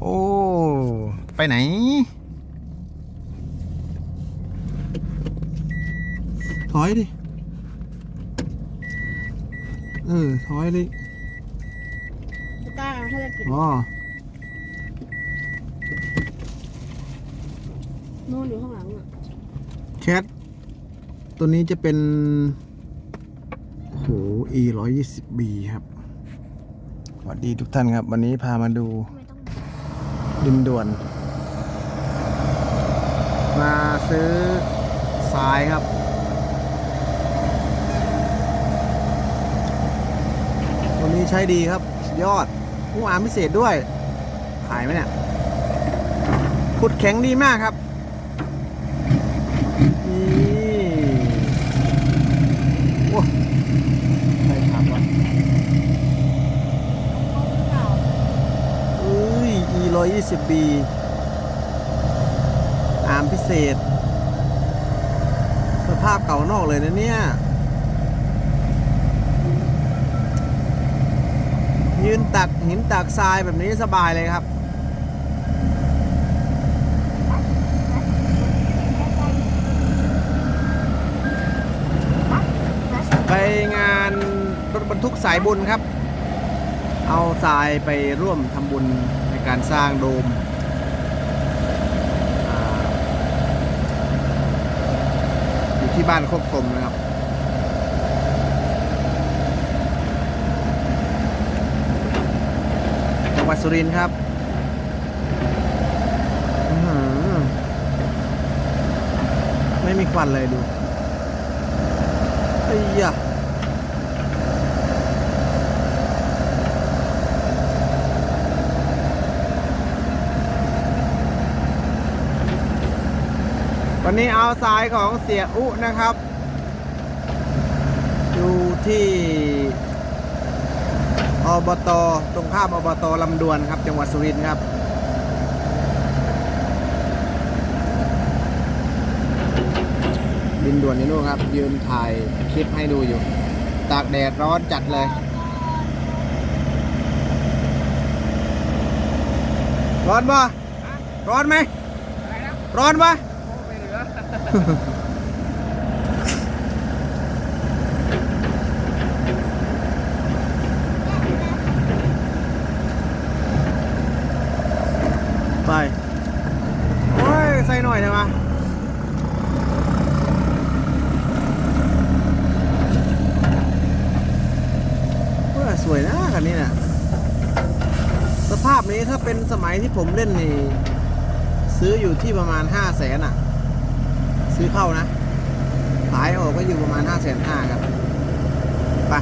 โอ้ ไปไหน ถอยดิ เออ ถอยดิจะกล้าถ้าจะกินอ๋อนู่นอยู่ข้างหลังอะ แคท ตัวนี้จะเป็นโอ้โห e ร้อยยี่สิบ b ครับสวัสดีทุกท่านครับ วันนี้พามาดู ดินด่วน มาซื้อทรายครับ ตัวนี้ใช้ดีครับ ยอดผู้อามพิเศษด้วย ขายไหมเนี่ยขุดแข็งดีมากครับนี่โอ้ใครทำวะ 120ปีอามพิเศษ สภาพเก่านอกเลยนะเนี่ยยืนตักหินตักทรายแบบนี้สบายเลยครับ ไปงานรถบรรทุกสายบุญครับ เอาทรายไปร่วมทำบุญ การสร้างโดมอยู่ที่บ้านโคกกลมนะครับจังหวัดสุรินทร์ครับไม่มีควันเลยดูไอ้ยะ วันนี้เอาสายของเสียอุนะครับ อยู่ที่อบตตรงข้ามอบตลำดวนครับ จังหวัดสุรินทร์ครับดินด่วนนี่นู่นครับ ยืนถ่ายคลิปให้ดูอยู่ ตากแดดร้อนจัดเลย ร้อนปะร้อนไหมร้อนปะ ไป โอ้ย ใส่หน่อยได้ไหมสวยนะคันนี้น่ะสภาพนี้ถ้าเป็นสมัยที่ผมเล่นนี่ ซื้ออยู่ที่ประมาณห้าแสนอะ ซื้อเข้านะ ขายออกก็อยู่ประมาณห้าแสนห้าครับ ไป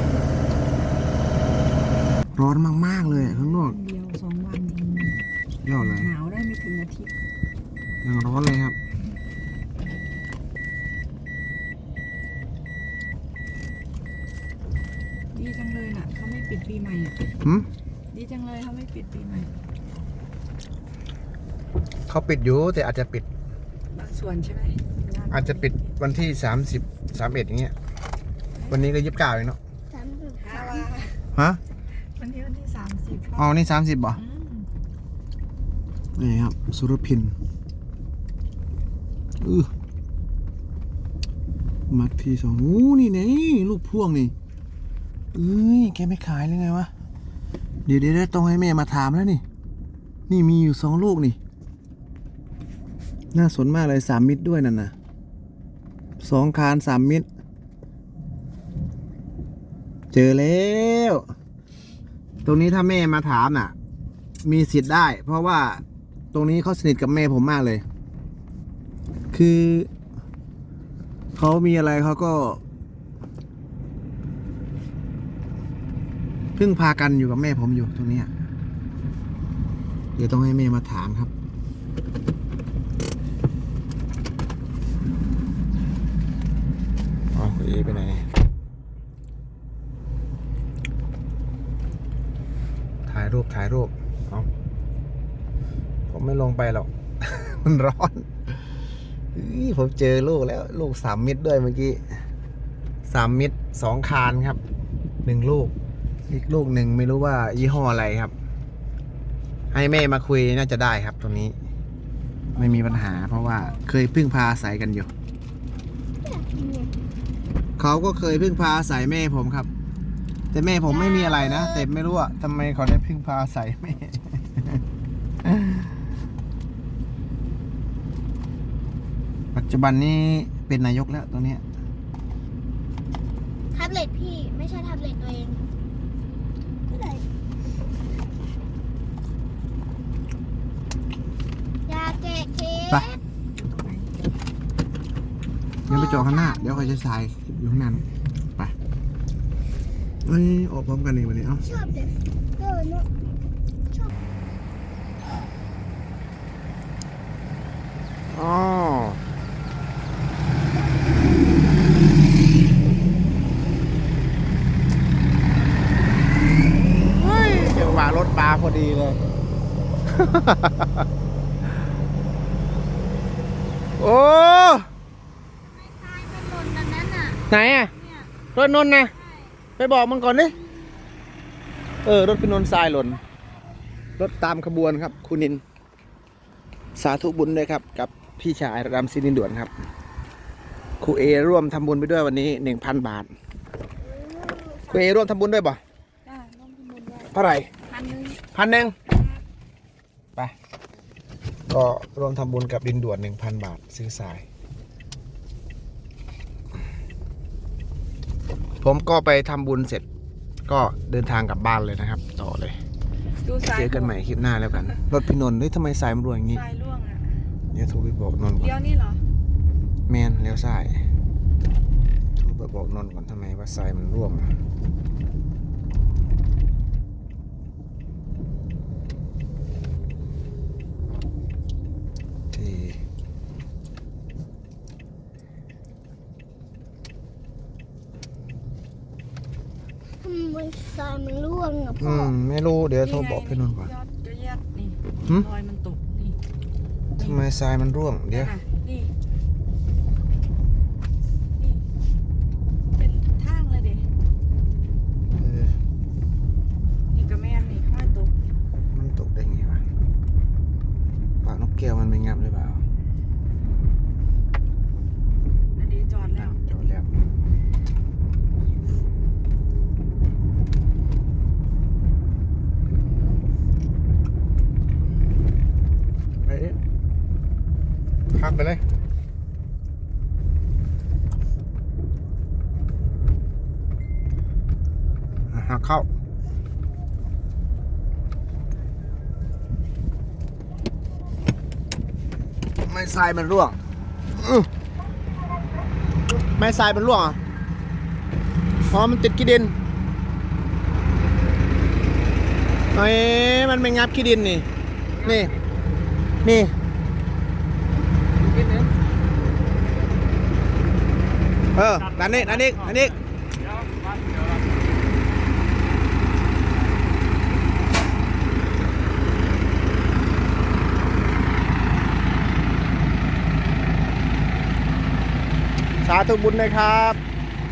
ร้อนมาก ๆ เลยข้างนอกเดียวสองวันเองยอดเลยหนาวได้ไม่ถึงอาทิตย์ยังร้อนเลยครับ ดีจังเลยน่ะเขาไม่ปิดปีใหม่อะหืมดีจังเลยเขาไม่ปิดปีใหม่ เขาปิดอยู่แต่อาจจะปิดบางส่วนใช่ไหม อาจจะปิดวันที่สามสิบสามเอ็ดอย่างเงี้ย วันนี้ก็ยี่สิบเก้าเองเนาะสามสิบฮาสามวาฮะวันที่วันที่สามสิบอ๋อนี่สามสิบบ่อืมนี่ครับ สุรพินอือมักทีสองโอ้นี่ไงลูกพ่วงนี่เอ้ยแกไม่ขายเลยไงวะเดี๋ยวเดี๋ยวเดี๋ยวต้องให้แม่มาถามแล้วนี่ นี่มีอยู่สองลูกนี่ น่าสนมากเลยสามมิตรด้วยนั่นนะ สองคานสามมิตร เจอแล้ว ตรงนี้ถ้าแม่มาถามน่ะ มีสิทธิ์ได้ เพราะว่าตรงนี้เขาสนิทกับแม่ผมมากเลย คือเขามีอะไรเขาก็พึ่งพากันอยู่กับแม่ผมอยู่ตรงนี้ เดี๋ยวต้องให้แม่มาถามครับ อ๋อ เอไปไหน ถ่ายรูปถ่ายรูปเอาผมไม่ลงไปหรอก มันร้อนผมเจอลูกแล้ว ลูกสามมิตรด้วยเมื่อกี้สามมิตรสองคานครับหนึ่งลูก อีกลูกหนึ่งไม่รู้ว่ายี่ห้ออะไรครับ ให้แม่มาคุยน่าจะได้ครับตรงนี้ ไม่มีปัญหาเพราะว่าเคยพึ่งพาอาศัยกันอยู่ เขาก็เคยพึ่งพาอาศัยแม่ผมครับ แต่แม่ผมไม่มีอะไรนะ แต่ไม่รู้ว่าทำไมเขาได้พึ่งพาอาศัยแม่ ปัจจุบันนี้เป็นนายกแล้วตัวเนี้ยแท็บเล็ตพี่ไม่ใช่แท็บเล็ตตัวเองยาแก้เคสไปเดี๋ยวไป จอดข้างหน้า เดี๋ยวเขาจะสายอยู่ข้างหน้านู้นไปเอ้ยออกพร้อมกันเองวันนี้เอ้าชอบเด็กเออเนาะอ๋อเฮ้ยเดี๋ยวมารถมาพอดีเลย โอ้ ตายเป็นหล่นแบบนั้นอะ ไหนอะเนี่ยรถนนท์นะ ไปบอกมันก่อนดิ เออ รถพี่นนท์ทรายหล่น รถตามขบวนครับ คุณนิน สาธุบุญด้วยครับ กับพี่ชายรำซินินด่วนครับครูเอร่วมทำบุญไปด้วยวันนี้หนึ่งพันบาทครูเอร่วมทำบุญด้วยบ่ได้ร่วมทำบุญด้วยเท่าไหร่พันหนึงพันหนึ่งไป ก็ร่วมทำบุญกับดินด่วนหนึ่งพันบาท ซื้อสาย ผมก็ไปทำบุญเสร็จ ก็เดินทางกลับบ้านเลยนะครับ ต่อเลย ดูสายเจอกันใหม่คลิปหน้าแล้วกัน รถพี่นนท์เฮ้ยทำไมสายมันรวยอย่างงี้ สายล่วงอะเดี๋ยวโทรไปบอกนนท์ก่อเดี๋ยนวนี่เหรอ แมนเลี้ยวซ้ายโทรไปบอกนนท์ก่อนทำไมว่าสายมันร่วงอะที่ ทำไมทรายมันร่วงอะอืพ่อมไม่รู้เดี๋ยวโทรบอกพี่นนท์ก่อน ยอดเยอะแยะนี่หึรอยมันตกนี่ทำไมทรายมันร่วงเดี๋ยว นั่นน่ะนี่นี่เป็นทางเลยเด็ เออ นี่กระแมนนี่ห้อยตก มันตกได้ไงวะปากนกแก้วมันไม่งับหรือเปล่า นั่นดีจอดแล้ว จอดแล้วไปดิพัก ไปเลยหักเข้าไม่ทรายมันร่วงไม่ทรายมันร่วงอะเพราะมันติดขี้ดินเอ้ยมันไม่งับขี้ดินนี่ นี่ นี่ เออด้านนี้ด้านนี้ด้านนี้สาธุบุญนะครับ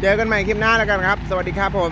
เจอกันใหม่คลิปหน้าแล้วกันครับ สวัสดีครับผม